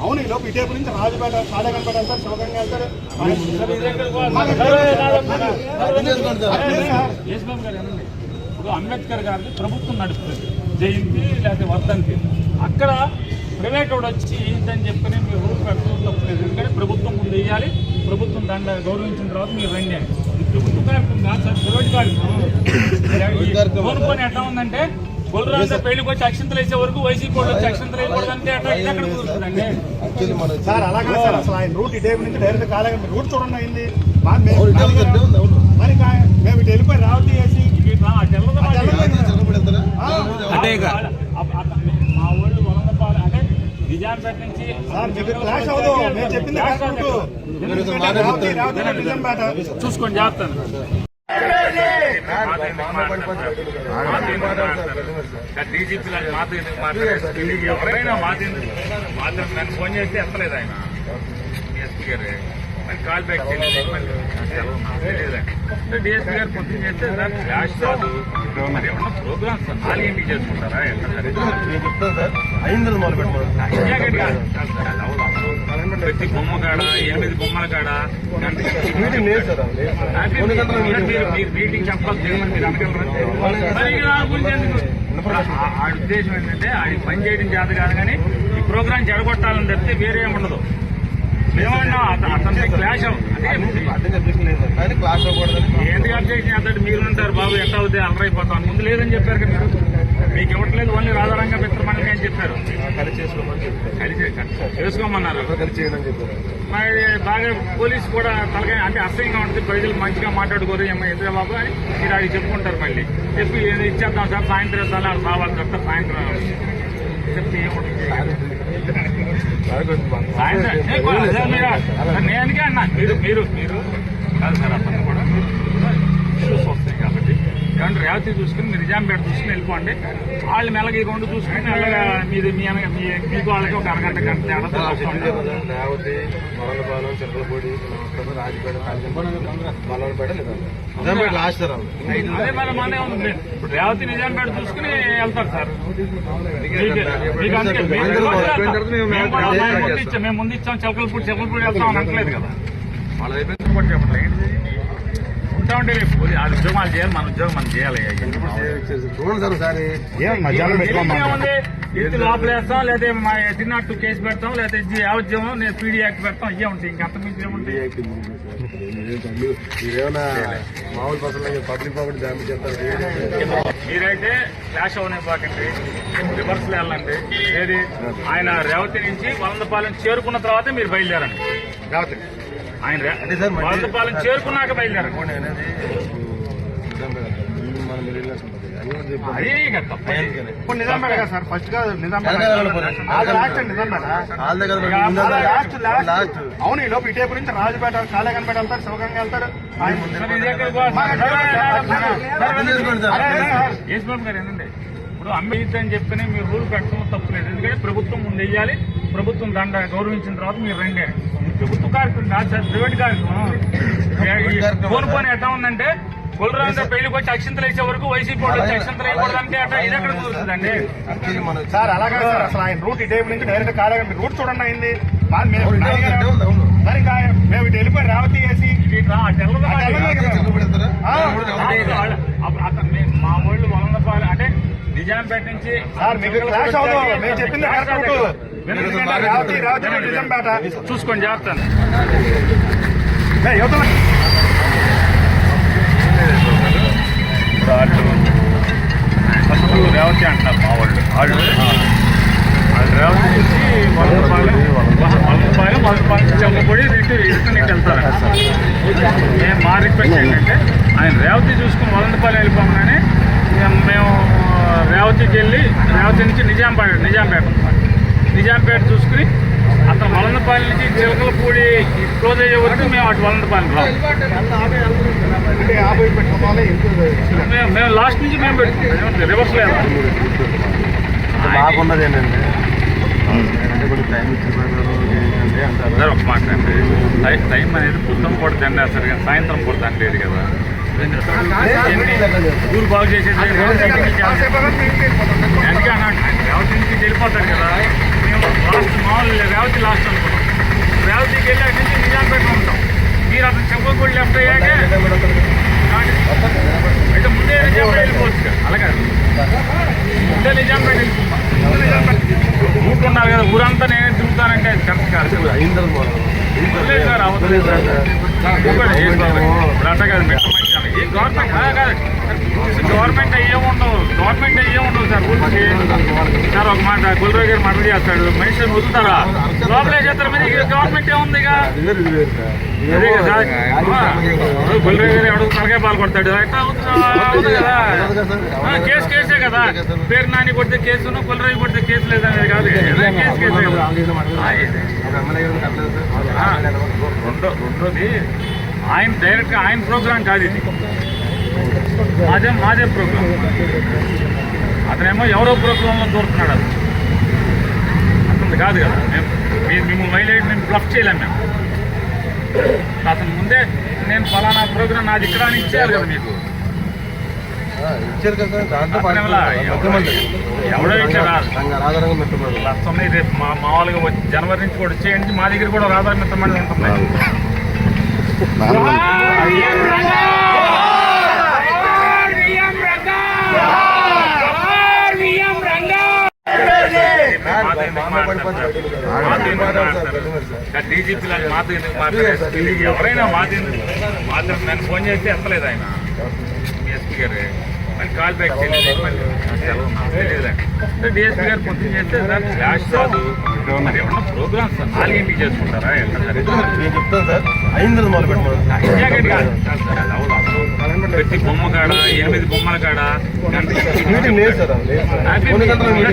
అవును ఈ లోపు ఇటేపు నుంచి రాజుపేట సాడగంపేట వెళ్తారు శివగంగా వెళ్తారు గారు ఇప్పుడు అంబేద్కర్ గారిని ప్రభుత్వం నడుస్తుంది జయంతి లేకపోతే వర్ధంతి అక్కడ ప్రైవేట్ వాడు వచ్చి ఏంటని చెప్పని మీరు ఊరు పెట్టడం తప్పలేదు ఎందుకంటే ప్రభుత్వం ముందు వేయాలి ప్రభుత్వం దాన్ని గౌరవించిన తర్వాత మీరు రండి అని ఎట్లా ఉందంటే గొల్లరాజు పెళ్ళికి వచ్చి అక్షంతలు వేసే వరకు వైసీపీ వాళ్ళు వచ్చి అక్షంతలు వేయకూడదు అంటే అట్లా ఎక్కడ కుదురుతుందండి సార్ అలాగే సార్ అసలు ఆయన రూట్ ఇటేపు నుంచి డైరెక్ట్ కాలేగా రూట్ చూడండి అయింది ఇటే ఇటే. మరి మేము ఇటు వెళ్ళిపోయి రావతి వేసి అటు చూసుకోండి చేస్తాను డీజీపీ గారు మాతో ఎందుకు మాట్లాడారు ఎవరైనా మాతో ఎందుకు నన్ను ఫోన్ చేస్తే ఎత్తలేదు ఆయన. డిఎస్పీ గారు. కాల్ బ్యాక్ డిఎస్పీ గారు చేస్తే సార్ మరి ఏమన్నా ప్రోగ్రామ్స్ నాలుగు ఇంటికి చేసుకుంటారా? మొదలు పెట్టమను. ప్రతి బొమ్మ కాడ ఎనిమిది బొమ్మల కాడ? మీరు మీటింగ్ చెప్పాలి. చేయమని మీరు అనగలరా? ఆ- ఉద్దేశం ఏంటంటే అది పని చేయడం చేత కాదు కానీ ఈ ప్రోగ్రామ్ జడగొట్టాలని తప్పితే వేరే ఉండదు. మేమన్నా అత- అతనికి క్లాష్ అర్థం చెప్పేసి లేదు సార్ కానీ అవ్వకూడదని అబ్జెక్షన్ మీరు ఉంటారు బాబు ఎట్లా అవుతుంది అలరైపోతాం ముందు లేదని చెప్పారు కదా మీరు. మీకు ఇవ్వట్లేదు ఓన్లీ రాధారంగా మిత్రమండలి అని చెప్పారు. కలిసి చేసుకోమని చెప్పారు. కలిసి చేసుకోమన్నారు? కలిసి చేయడం అని చెప్పారు? మరి బాగా పోలీసు కూడా తలకాయ అంటే అసహ్యంగా ఉంటుంది. ప్రజలు మంచిగా మాట్లాడుకోరు. ఎందుకు బాబు అని మీరు అది చెప్పుకుంటారు మళ్ళీ. చెప్పి ఇచ్చేద్దాం సార్ సాయంత్రం ఇద్దాం అలా కావాలి సార్ సాయంత్రం చెప్తే ఏముంటుంది సాయంత్రం ఏ, కూడా అదే మీరు సార్ సాయంత్రం నేను అందుకే అన్నా. మీరు మీరు మీరు కాదు సార్ అప్పటి కూడా. కాబట్టి రేవతి చూసుకుని నిజాంపేట చూసుకుని వెళ్ళిపోండి. వాళ్ళు మెల్లగా ఈ రెండు చూసుకుని మెల్లగా మీది మీ మీకు వాళ్ళకి ఒక అరగంట గంట తేడా. రేవతి మొరలపాలెం చిరకలపూడి రాజపేట మల్లపేట అది. మనే ఉంది. ఇప్పుడు రేవతి నిజాంపేట చూసుకుని వెళ్తారు సార్. మేము ముందు. ఇచ్చాం. చిలకలపూడి చిలకలపూడి వెళ్తాం అని అనట్లేదు కదా. వాళ్ళు రేపు వాళ్ళ ఉద్యోగాలు చేయాలి మన ఉద్యోగం మనం చేయాలి. చూడండి సార్ ఒకసారి. ఏం మధ్యాహ్నం పెట్టుకోమా? ఏముంది ఇంటి లోపలేస్తాం లేదా మా తిన్నట్టు కేసు పెడతాం లేదా నేను పీడీ యాక్ట్ పెడతాం ఇవే ఉంటాయి. ఏముంటాయి? మామూలు పర్సన్ పబ్లిక్ ప్రాపర్టీ డ్యామేజ్ చేస్తారు? మీరైతే క్లాష్ అవనివ్వకండి రివర్స్ వెళ్ళండి. ఏది? ఆయన రేవతి నుంచి వలందపాలెం చేరుకున్న తర్వాత మీరు బయలుదేరండి. రేవతి. ఆయన చేరుకున్నాక బయలుదేరండి. అది. ఇప్పుడు సార్ ఫస్ట్ కాదు లాస్ట్ లాస్ట్. అవును ఈ లోపు ఇటేపు నుంచి రాజుపేట కాలేగనపేట వెళ్తారు శివగంగా వెళ్తారు. ఆయన ఇప్పుడు అమ్మేది అని చెప్పని మీరు రూల్ పెట్టడం తప్పులేదు ఎందుకంటే ప్రభుత్వం ముందు వెయ్యాలి ప్రభుత్వం దండ గౌరవించిన తర్వాత మీరు రండి. ప్రభుత్వ కార్యక్రమం కాదు సార్ ప్రైవేట్ కార్యక్రమం. ఫోన్ ఫోన్ ఎట్లా ఉందంటే కొలరాజు పెళ్ళికి వచ్చి అక్షంతలు వేసే వరకు వైసీపీ వచ్చి అక్షంతలు వేయకూడదు అంటే అట్లా ఇది ఎక్కడ కుదురుతుందండి? మన సార్ అలాగే సార్ అసలు ఆయన రూట్ ఇటేపు నుంచి డైరెక్ట్ కాలేగా రూట్ చూడండి అయింది. ఇటే ఇటే. మరి మేము ఇటు వెళ్ళిపోయి రావతి వేసి మే- వాళ్ళు వలందపాలు అంటే నిజాంపేట నుంచి చూసుకొని చేస్తాను ఫస్ట్ రేవతి అంటారు మా వాళ్ళు. వాళ్ళు వాళ్ళు రేవతి నుంచి వలందపాలెం నుంచి చెమ్మపొడి ఇటు ఇటు నీకు వెళ్తారు. మేము మా రిక్వెస్ట్ ఏంటంటే ఆయన రేవతి చూసుకుని వలందపాలెం వెళ్ళిపోగానే మేము- రేవతికి వెళ్ళి రేవతి నుంచి నిజాంపేట నిజాంపేట నిజాంపేట చూసుకుని అతను వలందపాలెం నుంచి చిలకలపూడి క్లోజ్ అయ్యే వరకు మేము అటు వలందపాలెం రాం అంటే యాభై పెట్టుకోవాలి మేము లాస్ట్ నుంచి మేము పెట్టుకుంటాం. రివర్స్ లేదు. బాగున్నది ఏంటంటే టైం ఒక మాట అనేది పొద్దున పూట దండేస్తారు కానీ సాయంత్రం పూట దండలేదు కదా. ఊరు బాగు చేసేది అందుకే అన్నాడు రేవతి నుంచి వెళ్ళిపోతాడు కదా. మేము లాస్ట్ మామూలు రేవతి లాస్ట్ అనుకున్నాం. రేవతికి వెళ్ళి అక్కడి నుంచి నిజాంపేట ఉంటాం. మీరు అతను చెప్పకూడదు లెఫ్ట్ అయ్యాకే అయితే ముందే నిజాంపేట వెళ్ళిపోవచ్చు కదా. అలా కాదు. ముందే నిజాంపేట వెళ్ళిపోతాం ఊరు ఉండాలి కదా ఊరంతా నేనే తిరుగుతానంటే అది కరెక్ట్ కాదు. సార్ అవతల లేదు సార్. ఏం కాదు. ఈ గవర్నమెంట్. గవర్నమెంట్ అయ్యే ఉండవు. గవర్నమెంట్ అయ్యే ఉండవు సార్. ఊరికి సార్ ఒక మాట గుల్రావు గారు మాట చేస్తాడు. మనిషిని వదులుతారా? లోపలే చేస్తారు మరి? గవర్నమెంట్ ఏముంది ఇక? అదే కదా గుల్రావు గారు ఎవడో తలకాయ పాలు కొడతాడు. ఎట్లా అవుతుందా? అవుతుంది కదా. కేసు కేసే కదా. పేరు నాని కొడితే కేసును కులరాయి కొడితే కేసు లేదనేది కాదు. కేసు కేసే కదా. రెండో రెండోది ఆయన డైరెక్ట్గా ఆయన ప్రోగ్రాం కాదు ఇది. మాదే మాదే ప్రోగ్రాం అతనేమో ఎవరో ప్రోగ్రాంలో దూరుతున్నాడు అది అతను కాదు కదా. మేము మిమ్మల్ని వైలేట్ మేము బ్లఫ్ చేయలేము మేము. అతను ముందే నేను ఫలానా ప్రోగ్రాం నాది ఇక్కడ అని ఇచ్చారు కదా మీకు. ఇచ్చారు ఎవడో- ఎవడో వస్తున్నాయి రేపు మా మామూలుగా జనవరి నుంచి కూడా వచ్చేయండి. మా దగ్గర కూడా రాధా మిత్రమండలి ఉంటుంది. డీజీపీ లాగా మాతో ఎందుకు మాట్లాడారు ఎవరైనా మాతో ఎందుకు మాతో నన్ను ఫోన్ చేస్తే ఎత్తలేదు ఆయన మీ ఎస్పీ గారు మళ్ళీ కాల్ బ్యాక్ చేయలేదు మళ్ళీ సెలవు డిఎస్పీ గారు పొద్దున్న చేస్తే దాన్ని ఫ్లాష్ కాదు మరి ఏమన్నా ప్రోగ్రామ్స్ సార్ నాలుగింటికి చేసుకుంటారా? నేను చెప్తాను సార్. అయింది మొదలు అది. ప్రతి బొమ్మ కాడ ఎనిమిది బొమ్మల కాడ? మీటింగ్ లేదు సార్ అదే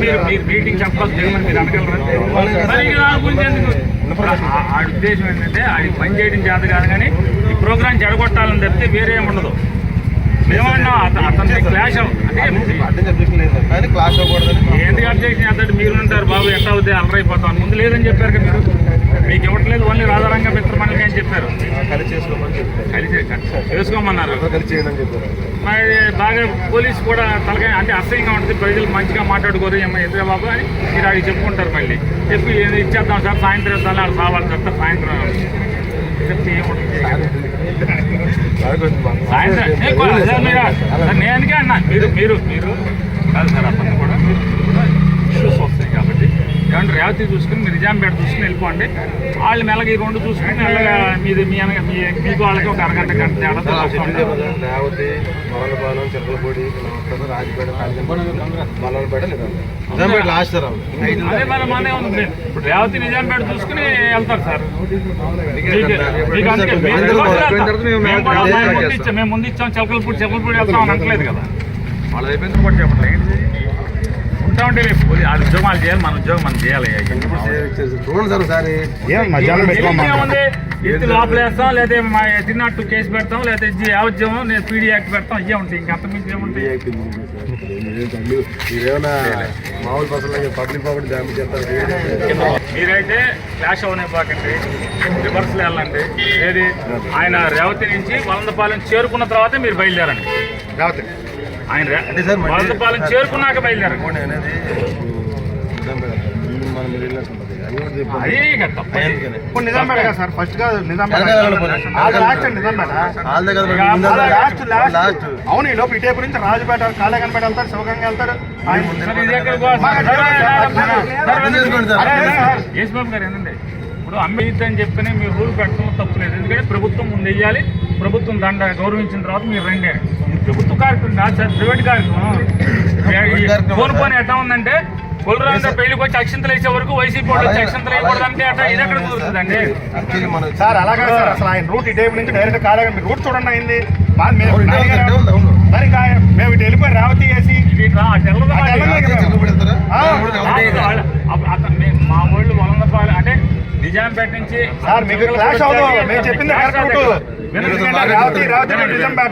మీరు- మీటింగ్ చెప్పాలి మీరు అనగలరా ఆ- ఉద్దేశం ఏంటంటే ఆడి పని చేయడం చేత కాదు కానీ ఈ ప్రోగ్రామ్ చెడగొట్టాలని తప్పితే వేరే ఉండదు. మేమన్నా అత- అతనికి క్లాష్ అంటే సార్ అబ్జెక్షన్ మీరు ఉంటారు బాబు ఎట్లా అవుతుంది అలరైపోతాం ముందు లేదని చెప్పారు కదా మీరు. మీకు ఇవ్వట్లేదు ఓన్లీ రాధారంగ మిత్రమండలికి అని చెప్పారు. కలిసి చేసుకోమని చేసుకోమన్నారు. మరి బాగా పోలీస్ కూడా తలకాయ అంటే అసహ్యంగా ఉంటుంది. ప్రజలు మంచిగా మాట్లాడుకోరు. ఎదురా బాబు అని మీరు అడిగి చెప్పుకుంటారు మళ్ళీ. చెప్పి ఏదో ఇచ్చేద్దాం సార్ సాయంత్రం ఇద్దాం వాళ్ళు కావాలి చెప్తారు. సాయంత్రం. నేను అందుకే అన్నా మీరు మీరు మీరు కాదు సార్ అప్పటి కూడా మీరు కూడా ఇష్యూస్ వస్తాయి ఏమంటే రేవతి చూసుకుని మీరు నిజాంపేట చూసుకుని వెళ్ళిపోండి. వాళ్ళు మెల్లగా ఈ రెండు చూసుకుని మెల్లగా మీది మీ అనగా మీ మీకు వాళ్ళకి ఒక అరగంట గంట తేడా రేవతి రాజపేట అదే మనే ఉంది. ఇప్పుడు రేవతి నిజాంపేట చూసుకుని వెళ్తారు సార్. మేము ముందు ఇచ్చాం. చెలకలపూడి చెలకలపూడి వెళ్తాం అని అనట్లేదు కదా. వాళ్ళు అయిపోయింది కూడా చెప్పండి. ఉంటా ఆ ఉద్యోగాలు చేయాలి మన ఉద్యోగం మనం చేయాలి. చూడండి సార్ ఒకసారి. ఎత్తి లోపలేస్తాం లేదా మా తిన్నట్టు కేసు పెడతాం లేదా యావజ్యం నేను పీడీ యాక్ట్ పెడతాం ఇవే ఉంటాయి ఏముంటాయి? మామూలు పర్సన్ పబ్లిక్ ప్రాపర్టీ డ్యామేజ్ చేస్తారు మీరైతే క్లాష్ అవనివ్వకండి రివర్స్లో వెళ్ళండి. ఏది? ఆయన రేవతి నుంచి వలందపాలెం చేరుకున్న తర్వాతే మీరు బయలుదేరండి. రావద్దు ఆయన సార్ చేరుకున్నాక. ఇప్పుడు నిజాంపేట కదా sir first Nizampet last Nizampet అవును ఈ లోపు ఇటేపు నుంచి రాజుపేట కాళేకనపేట వెళ్తాడు శివగంగా వెళ్తాడు ఆయన ఇది ఇప్పుడు అమ్మేయద్దు అని చెప్పని మీరు రూల్ పెట్టడం తప్పులేదు ఎందుకంటే ప్రభుత్వం ముందు వెయ్యాలి ప్రభుత్వం దండ గౌరవించిన తర్వాత మీరు రండి. ఇది ప్రభుత్వ కార్యక్రమం కాదు సార్ ప్రైవేట్ కార్యక్రమం. ఫోన్. ఫోన్ ఎట్లా ఉందంటే కులరాంత పెళ్ళికి వచ్చి అక్షంతలు వేసే వరకు వైసీపీ వాళ్ళు వచ్చి అక్షంతలు వేయకూడదు అంటే అట్లా ఇది ఎక్కడ కుదురుతుందండి? సార్. అలాగే సార్. అసలు ఆయన రూట్ ఇటేపు నుంచి డైరెక్ట్ కాలేగా మీరు రూట్ చూడండి అయింది. మరి మేము ఇటు వెళ్ళిపోయి రేవతి వేసి ఇది మే- వాళ్ళు మొలందపాలెం అంటే నిజాంపేట నుంచి సార్ మీకు క్లాష్ అవుతుంది మేము చెప్పింది కరెక్ట్ రేవతి రేవతి నిజాంపేట.